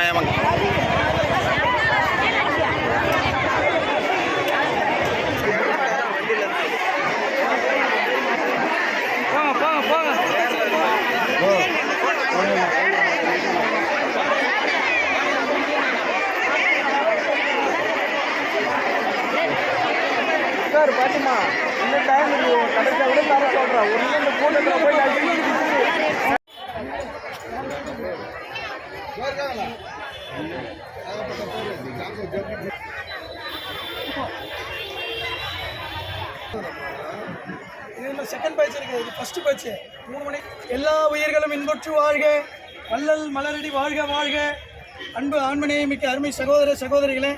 மாயமங் sir பாட்டுமா. இந்த time கிடைச்சா விட தர சொல்கிறேன் ஒன்று இந்த கூட்டத்தில் போய் இது செகண்ட் பேட்ச் இருக்குது. இது ஃபர்ஸ்ட் பேட்ச் மூணு மணி எல்லா உயிர்களும் இன்பற்று வாழ்க. வள்ளல் மலரடி வாழ்க வாழ்க. அன்பு ஆண்மனையை மிக்க அருமை சகோதர சகோதரிகளே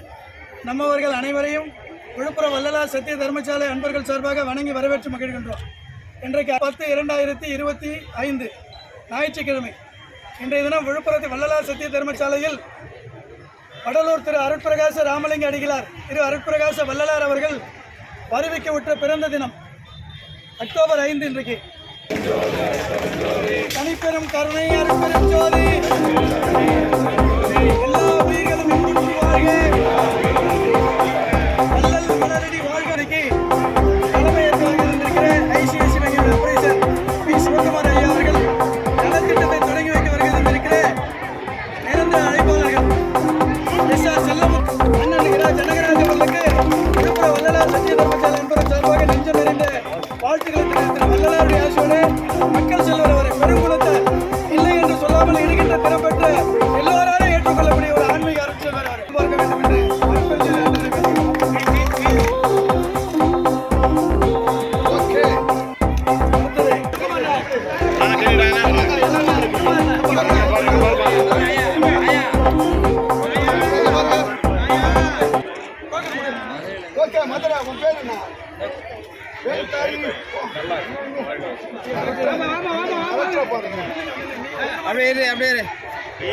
நம்மவர்கள் அனைவரையும் விழுப்புரம் வள்ளலார் சத்திய தர்மசாலை அன்பர்கள் சார்பாக வணங்கி வரவேற்று மகிழ்கின்றோம். இன்றைக்கு பத்து இரண்டாயிரத்தி இருபத்தி ஐந்து ஞாயிற்றுக்கிழமை. இன்றைய தினம் விழுப்புரத்து வள்ளலார் சத்திய தர்மசாலையில் வடலூர் திரு அருட்பிரகாச ராமலிங்க அடிகளார் திரு அருட்பிரகாச வள்ளலார் அவர்கள் வருவிக்க விட்ட பிறந்த தினம் அக்டோபர் ஐந்து இன்றைக்கு. தனிப்பெரும் கருணை அருட்பெரும் ஜோதி. சொல்லாமல் ஓகே மதுரை உன் பேர் என்ன? பாருங்க. அப்படியே இரு அப்படியே இரு.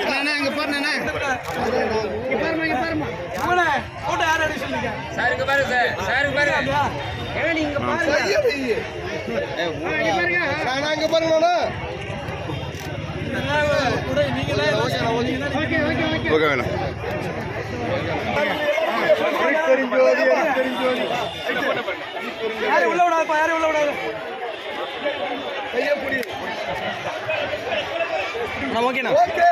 அண்ணா. இங்கே பாருண்ணா இவனை போட்டோ யார் அடி சொல்லிங்க சாருக்கு பாருங்க சார். சாருக்கு பாருங்க. சரியா வெய்யு. நான் அங்க பாருங்கண்ணா கூட நீங்களே ஓகே வேணாம். தெரிஞ்சோதி கையை பிடி ஓகேண்ணா. ஓகே.